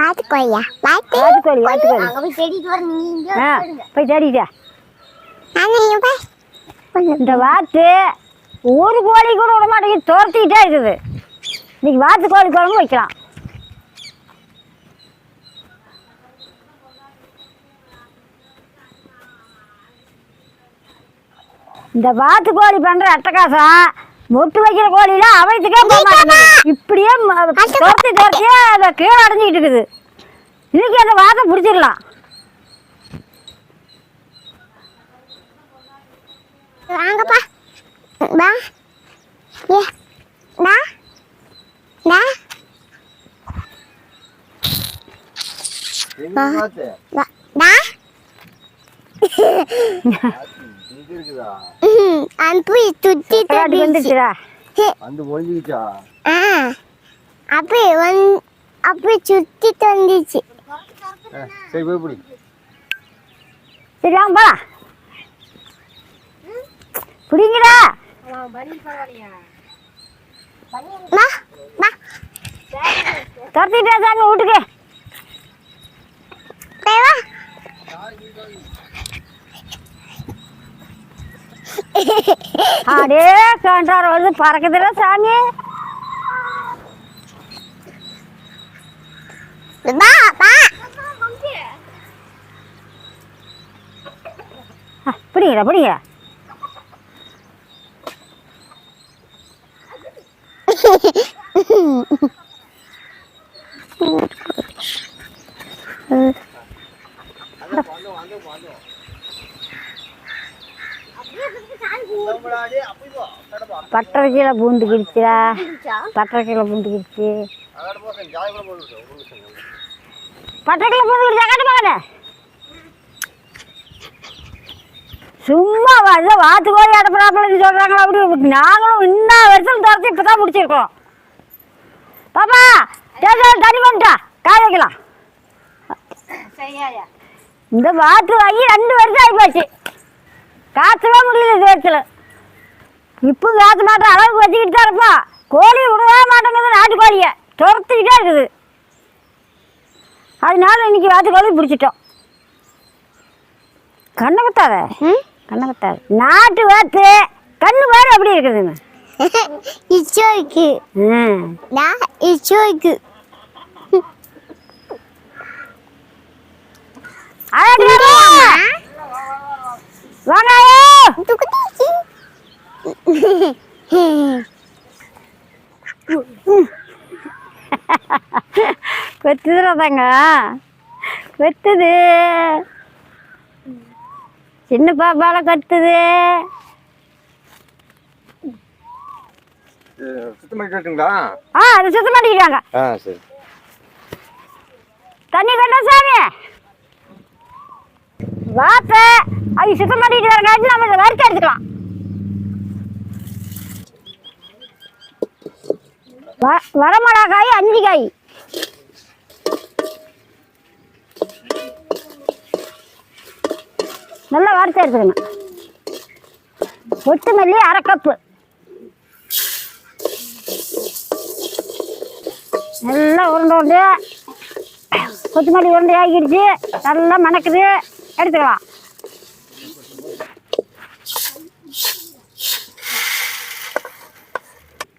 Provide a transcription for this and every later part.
வாத்துக்கோழியா? வாத்து? வாத்துக்கோழி வாத்துக்கோழி. அங்க போய் தேடிட்டு இந்த வாத்து ஒரு கோழி கூட விட மாட்டேங்குது துரத்திக்கிட்டே இருக்குது. இன்னைக்கு வாத்து கோழி குழம்பு வைக்கலாம். இந்த வாத்து கோழி பண்ற அட்டகாசம் மொட்டு வைக்கிற கோழியில அவயத்துக்கே போக மாட்டேங்குது. இப்படியே துரத்தி துரத்தியே அதை கீழே அடைஞ்சிக்கிட்டு இருக்குது. இன்னைக்கு அந்த வாத்தை பிடிச்சிடலாம் வாங்கப்பா. வா. ஏ இருக்குதா ம், அன்பு சுத்தி விளையாட்டு வந்துருச்சுடா? வந்து ஒழிஞ்சுக்கிச்சா ஆ. அப்படி வந் அப்படி சுத்தி தந்துச்சு. ஆ, சரி போய் பிடி. சரி வாங்க போலாம். பிடிங்கடா. துரத்திட்டா சாமி வீட்டுக்கு. அடே கண்டார வந்து பறக்குதுல சாமி. வா வா ஆ, பிடிங்கடா பிடிங்க பட்டரை கீழே பூந்துக்கிடுச்சுடா பட்டரை கீழே பூந்துக்கிடுச்சு பட்டரை கீழே பூந்துக்கிடுச்சா காட்டு மகனே சும்மா வந்து வாத்து கோழி அடப்புறாப்புலன்னு சொல்கிறாங்களா அப்படி. நாங்களும் இன்னும் வருஷம் துரத்தி இப்போ தான் முடிச்சிருக்கோம் பாப்பா தேர்தல் தண்ணி பண்ணிட்டா காய வைக்கலாம். இந்த வாத்து வாங்கி ரெண்டு வருஷம் ஆகி போச்சு. காய்ச்சவே முடியல இது வருஷத்தில். இப்போ காய்ச்ச மாட்டேன் அளவுக்கு வச்சுக்கிட்டு தான் இருப்போம் கோழி விடவே மாட்டேங்குது நாட்டு கோழியை துரத்திக்கிட்டே இருக்குது. அதனால இன்னைக்கு வாத்து கோழி பிடிச்சிட்டோம். கண்ணை குத்தாத கண்ணை குத்தாத நாட்டு வாத்து. கண்ணு பாரு எப்படி இருக்குதுங்க. இச்சோய்க்கு நான் இச்சோய்க்கு வாங்க துக்குதிச்சு கொத்துதுறாதாங்க கொத்துது சின்ன பாப்பால கத்துது சுத்தம் ஆ அது சுத்தம் ஆ சரி. தண்ணி கண்டா சாமி. வாத்த அது சுத்தம் பண்ணிட்டு நம்ம இதை வறுத்து எடுத்துக்கலாம். வ- வரமிளகாய் அஞ்சு காய் நல்லா வறுத்து எடுத்துக்கணும் கொத்தமல்லி அரை கப்பு நல்லா உருண்டை உருண்டு. கொத்தமல்லி உருண்டை ஆகிடுச்சு. நல்லா மணக்குது. எடுத்துக்கலாம்.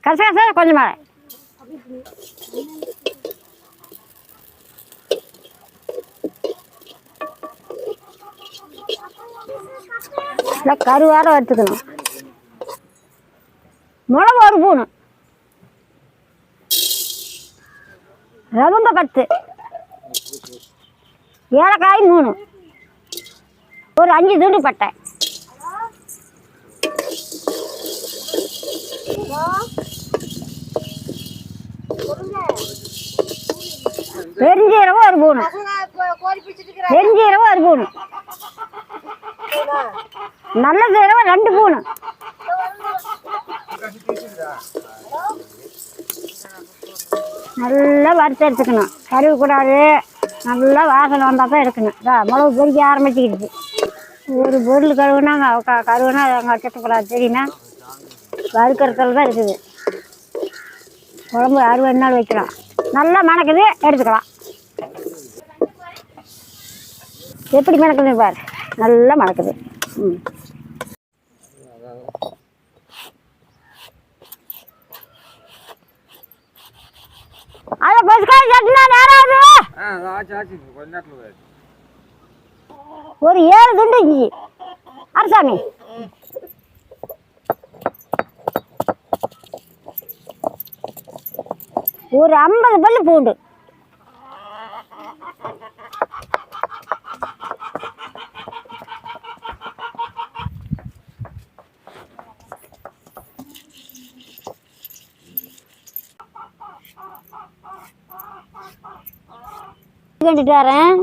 கசகச கொஞ்சமாக நல்லா கருவார வறுத்துக்கணும் மிளகு ஒரு பூணு ரவங்க பத்து ஏலக்காய் மூணு. ஒரு அஞ்சு துண்டு பட்டை. பெருஞ்சீரகம் ஒரு பூணு பெருஞ்சீரகம் ஒரு பூணு நல்ல சீரகம் ரெண்டு பூணு நல்லா வறுத்து எடுத்துக்கணும். கருவக்கூடாது நல்லா வாசனை வந்தால் தான் எடுக்கணும். இதா மிளகு பொறிக்க ஆரம்பிச்சுக்கிடுச்சு ஒரு பொருள் கழுவுனா க கருவுனா அங்கே வச்சுக்கூடாது தெரியுமா வறுக்கிறதுல தான் இருக்குது. குழம்பு அறுபது நாள் வைக்கலாம். நல்லா மணக்குது எடுத்துக்கலாம். எப்படி மணக்குது பாரு. நல்லா மணக்குது. ம். அதை பசுக்காய் சட்டினா நேரம் ஆகுது ஆ ஆச்சு ஆச்சு கொஞ்ச நேரத்தில் ஒரு ஏழு துண்டு இஞ்சி. அரசாமி ஒரு ஐம்பது பல்லு பூண்டு. கண்டுட்டு வரேன்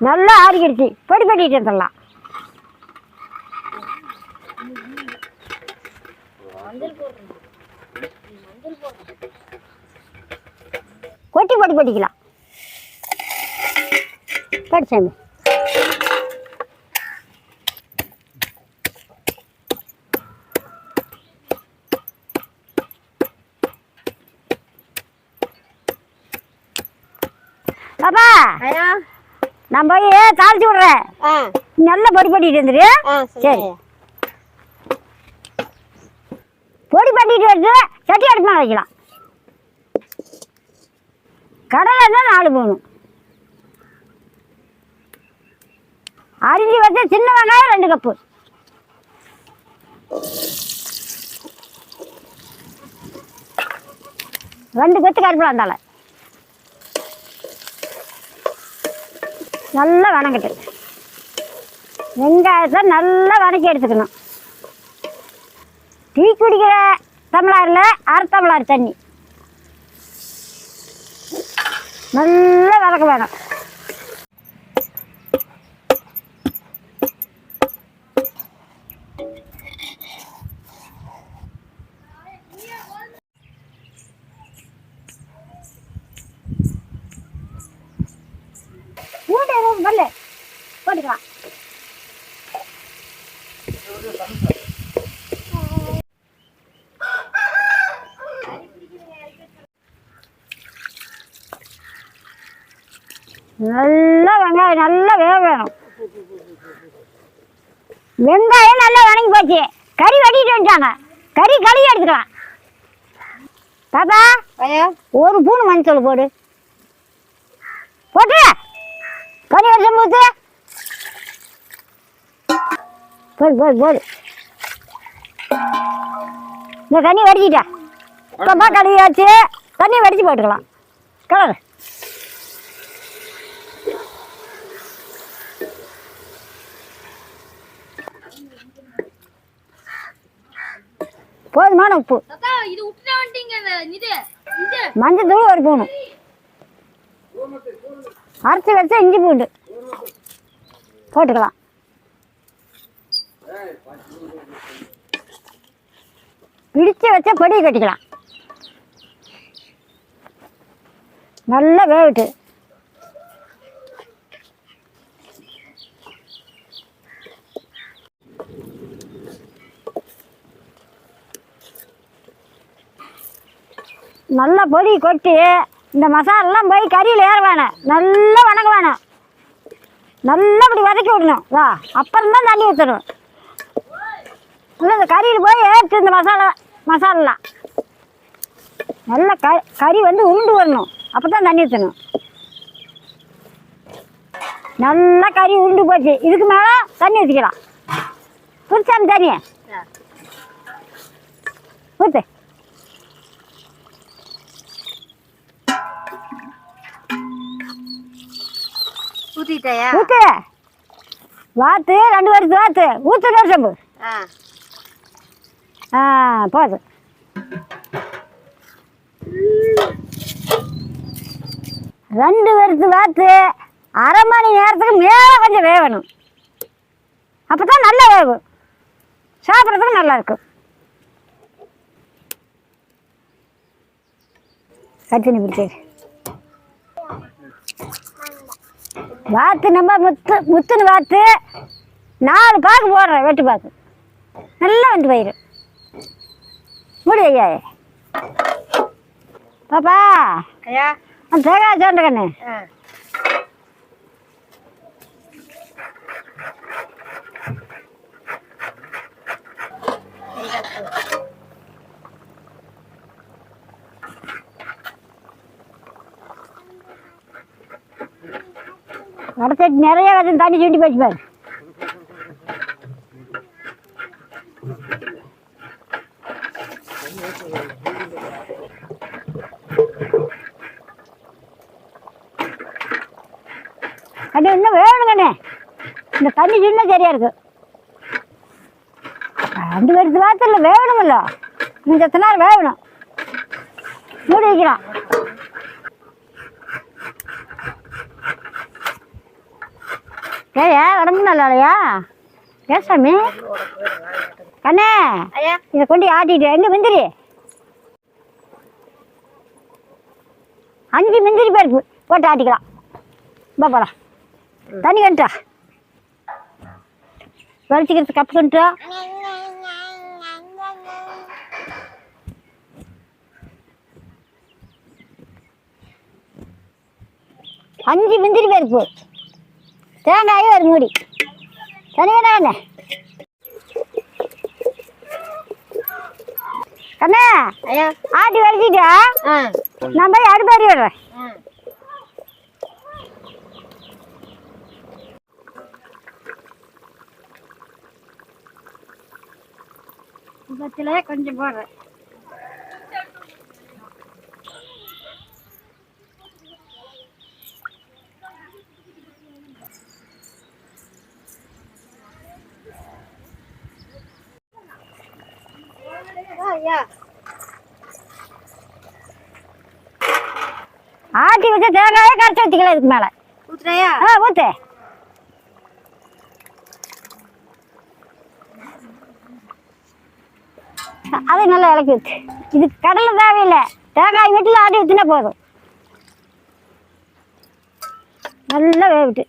நல்லா ஆறிக்கிடுச்சு. பொடி பண்ணிட்டு வந்துடலாம் கொட்டி பொடி பண்ணிக்கலாம் படிச்சாமி பாப்பா ஐயா நான் போய் தாளிச்சு விடுறேன் நல்லா பொடி பண்ணிட்டு வந்துரு சரி. பொடி பண்ணிட்டு வந்து சட்டி அடுப்புமா வைக்கலாம். கடலை தான் நாலு போகணும் அரிஞ்சு வச்ச சின்ன வெங்காயம் ரெண்டு கப்பு. ரெண்டு கொத்து கருப்பில் இருந்தால. நல்லா வணங்கிட்டு வெங்காயத்தை நல்லா வதக்கி எடுத்துக்கணும். டீ குடிக்கிற தமிழாரில் அரை தமிழார் தண்ணி. நல்லா வதக்க வேணும். எதுவும் பல்லு போட்டுக்கலாம் நல்லா வெங்காயம் நல்லா வேக வேணும். வெங்காயம் நல்லா வணங்கி போச்சு. கறி வெட்டிட்டு வந்துட்டாங்க. கறி கழுவி எடுத்துக்கலாம் பாப்பா ஒரு பூணு மஞ்சள் போடு. போடு போடு போடு இந்த தண்ணி வடிச்சிட்டா. ரொம்ப கழுவியாச்சு. தண்ணி வடிச்சு போட்டுக்கலாம். கலர். போதுமான உப்பு. மஞ்சள் தூள் ஒரு பூணு அரைச்சி வச்ச இஞ்சி பூண்டு. போட்டுக்கலாம். இடிச்சு வச்ச பொடி கட்டிக்கலாம். நல்லா வேவிட்டு நல்லா பொடி கொட்டி இந்த மசாலெல்லாம் போய் கறியில் ஏற வேணாம் நல்லா வணங்க வேணாம் நல்லா இப்படி வதக்கி விடணும். வா அப்புறம் தான் தண்ணி ஊற்றணும் இல்லை இந்த கறியில் போய் ஏற்று இந்த மசாலா மசாலெலாம் நல்லா க கறி வந்து உண்டு வரணும். அப்போ தான் தண்ணி ஊற்றணும் நல்லா கறி உண்டு போச்சு. இதுக்கு மேலே தண்ணி ஊற்றிக்கலாம் புரிச்சாமி தண்ணியை ஊற்று ஊத்திட்டாயா? ஊத்து. வாத்து ரெண்டு வருஷம் வாத்து. ஊத்து வருஷம் ஆ. ஆ போதும் ரெண்டு வருஷத்து வாத்து அரை மணி நேரத்துக்கு மேலே கொஞ்சம் வேகணும். அப்போ தான் நல்லா வேகும் சாப்பிட்றதுக்கு நல்லாயிருக்கும் கத்தினி பிடிச்சது வாத்து நம்ம முத்து முத்துன்னு வாத்து நாலு பாக்கு போடுறேன் வெட்டு பாக்கு. நல்லா வந்து போயிடும் முடி ஐயா பாப்பா. ஐயா. தேங்காய் சேர்ந்த கண்ணு வடச்சட்டி நிறைய தண்ணி சுண்டி போச்சு பாரு கண்ணு இன்னும் வேணும் கண்ணு தண்ணி சின்ன சரியா இருக்கு. ரெண்டு பேருக்கு வாரத்தில் வேணுமில்ல இந்த நேரம் வேகணும். மூடி வைக்கலாம் ஏயா உடம்பு நல்லா இல்லையா? ஏ சாமி? கண்ணே இதை கொண்டு ஆட்டிட்டு எங்க முந்திரி? அஞ்சு முந்திரி பருப்பு போட்டு ஆட்டிக்கலாம் பா போலாம். தண்ணி கண்டுட்டா. வலிச்சிக்கிறது கப்பு கண்டுட்டா அஞ்சு முந்திரி பருப்பு. தேங்காயும் ஒரு மூடி. தனியாக கண்ணே ஆட்டி வலிச்சிட்டா நான் போய் அடுப்பாரி விடுறேன். பத்தில் கொஞ்சம் போடுறேன் ஆட்டி வச்ச தேங்காயே கரைச்சி வச்சுக்கலாம் இதுக்கு மேலே. ஊத்துறையா? ஆ ஊத்து. அதை நல்லா இலக்கி வச்சு. இது கடலை தேவையில்லை. தேங்காய் வீட்டில் ஆட்டி ஊற்றினா போதும். நல்லா வேவிட்டு.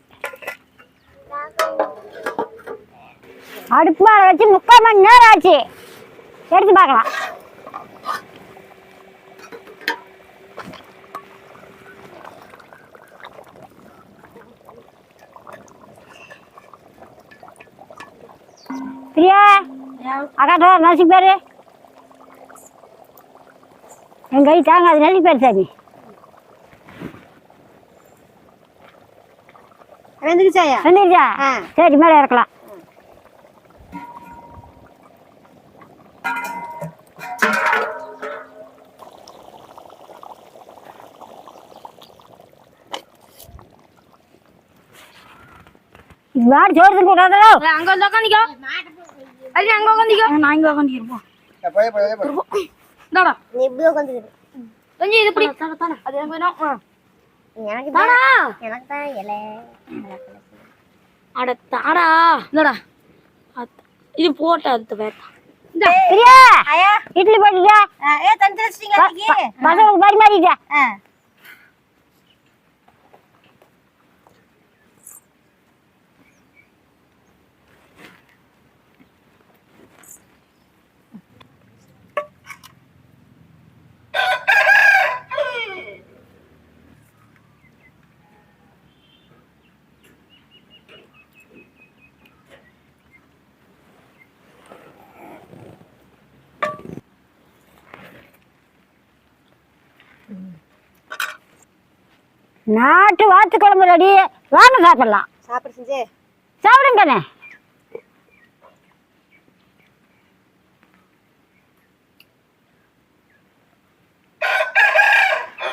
அடுப்பு மேலே வச்சு முக்கால் மணி நேரம் ஆச்சு. எடுத்து பார்க்கலாம். பிரியா அக்காட்ட நசி பேரு? என் கை தாங்க அது நசி பேர் சாமி. வந்துருச்சாயா? வந்துருச்சா? ஆ. சரி மேலே இறக்கலாம். மாடு சோறு தின்னு கூடாதோ அங்க வந்து உட்காந்துக்கோ அது அங்க உட்காந்துக்கோ நான் இங்க உட்காந்துக்கிறோம் இந்தாடா நீ இப்படி உட்காந்துக்கிட்டு கொஞ்சம் இது இப்படி அது எனக்கு வேணும். எனக்கு தாடா எனக்கு தான் இலை. அட தாடா இந்தாடா. அத்- இது போட்ட அடுத்த வேட்டா இட்லி போட்டுட்டா ஏ இன்னைக்கு? பசங்களுக்கு பரிமாறிட்டா நாட்டு வாத்து குழம்பு ரெடி. வாங்க சாப்பிடலாம். சாப்பிடு செஞ்சு. சாப்பிடுங்க கண்ணே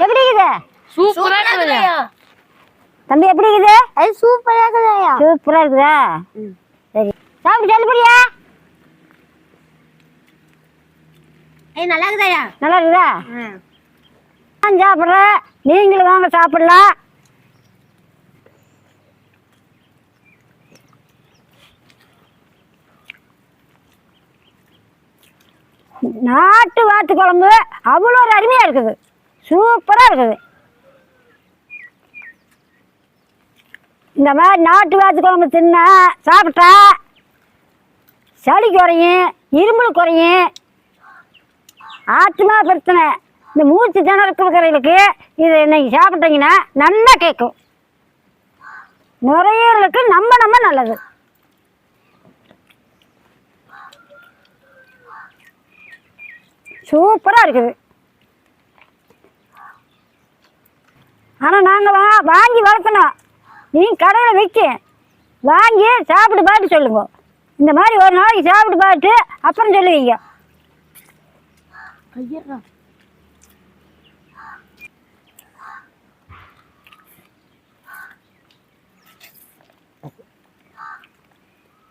எப்படி இருக்குது? சூப்பரா இருக்குதுயா தம்பி எப்படி இருக்குது? அது சூப்பரா இருக்குதாயா சூப்பரா இருக்குதா? சரி. சாப்பிட்டு செல்லுபடியா ஏய் நல்லா இருக்குதாயா நல்லா இருக்குதா? ம். நான் சாப்பிட்றேன். நீங்களும் வாங்க சாப்பிடலாம். நாட்டு வாத்து குழம்பு அவ்வளோ ஒரு அருமையாக இருக்குது. சூப்பராக இருக்குது. இந்த மாதிரி நாட்டு வாத்து குழம்பு தின்னா சாப்பிட்டா சளி குறையும் இருமல் குறையும் ஆத்மா பிரச்சனை. இந்த மூச்சு திணறக்கிறவங்களுக்கு இது இன்னைக்கு சாப்பிட்டீங்கன்னா நல்லா கேட்கும் நுரையீரலுக்கு நம்ம நம்ம நல்லது. சூப்பராக இருக்குது. ஆனால் நாங்கள் வா வாங்கி வளர்த்தணும். நீ கடையில் விற்க வாங்கி சாப்பிட்டு பார்த்து சொல்லுங்க. இந்த மாதிரி ஒரு நாளைக்கு சாப்பிட்டு பார்த்து அப்புறம் சொல்லுவீங்க. ஐயா